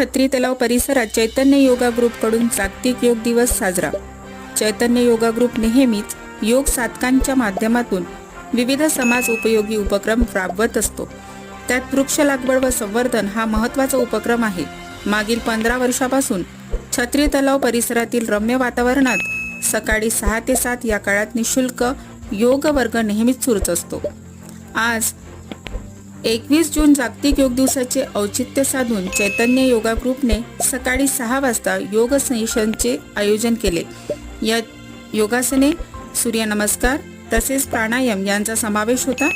छत्री तलाव परिसरात चैतन्य योगा ग्रुपकडून जागतिक योग दिवस साजरा. चैतन्य योगा ग्रुप नेहमीच योग साधकांच्या माध्यमातून विविध समाज उपयोगी उपक्रम राबवत असतो. त्यात वृक्ष लागवड व संवर्धन हा महत्त्वाचा उपक्रम आहे. मागील पंधरा वर्षापासून छत्री तलाव परिसरातील रम्य वातावरणात सकाळी सहा ते सात या काळात निशुल्क योग वर्ग नेहमीच सुरूच असतो. आज एकवीस जून जागतिक योग दिवसाचे औचित्य साधून चैतन्य योगा ग्रुपने सकाळी सहा वाजता योग सेशनचे आयोजन केले. या योगासने सूर्यनमस्कार तसेच प्राणायाम यांचा समावेश होता.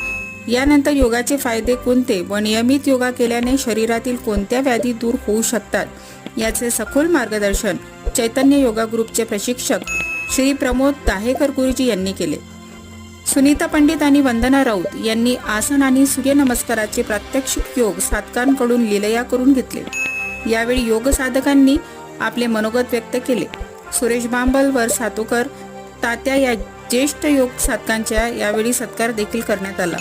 यानंतर योगाचे फायदे कोणते व नियमित योगा केल्याने शरीरातील कोणत्या व्याधी दूर होऊ शकतात याचे सखोल मार्गदर्शन चैतन्य योगा ग्रुपचे प्रशिक्षक श्री प्रमोद दाहेकर गुरुजी यांनी केले. सुनीता पंडित आणि वंदना राऊत यांनी आसन आणि सूर्यनमस्काराचे प्रात्यक्षिक योग साधकांकडून लिलया करून घेतले. यावेळी योग साधकांनी आपले मनोगत व्यक्त केले. सुरेश बांबलवर सातोकर तात्या या ज्येष्ठ योग साधकांच्या यावेळी सत्कार देखील करण्यात आला.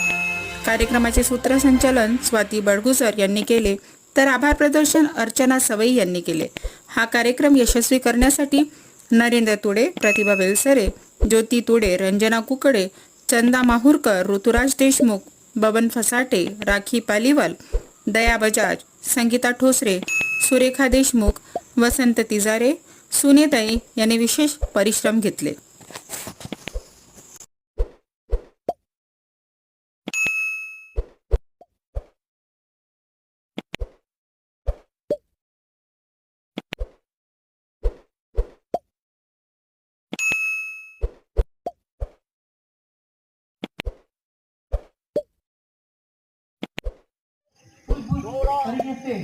कार्यक्रमाचे सूत्रसंचालन स्वाती बडगुजर यांनी केले. तर आभार प्रदर्शन अर्चना सवई यांनी केले. हा कार्यक्रम यशस्वी करण्यासाठी नरेंद्र तुडे प्रतिभा बेलसरे ज्योती तुडे रंजना कुकडे चंदा माहूरकर ऋतुराज देशमुख बबन फसाटे राखी पालीवाल दया बजाज संगीता ठोसरे सुरेखा देशमुख वसंत तिजारे सुनेताई यांनी विशेष परिश्रम घेतले. तरीके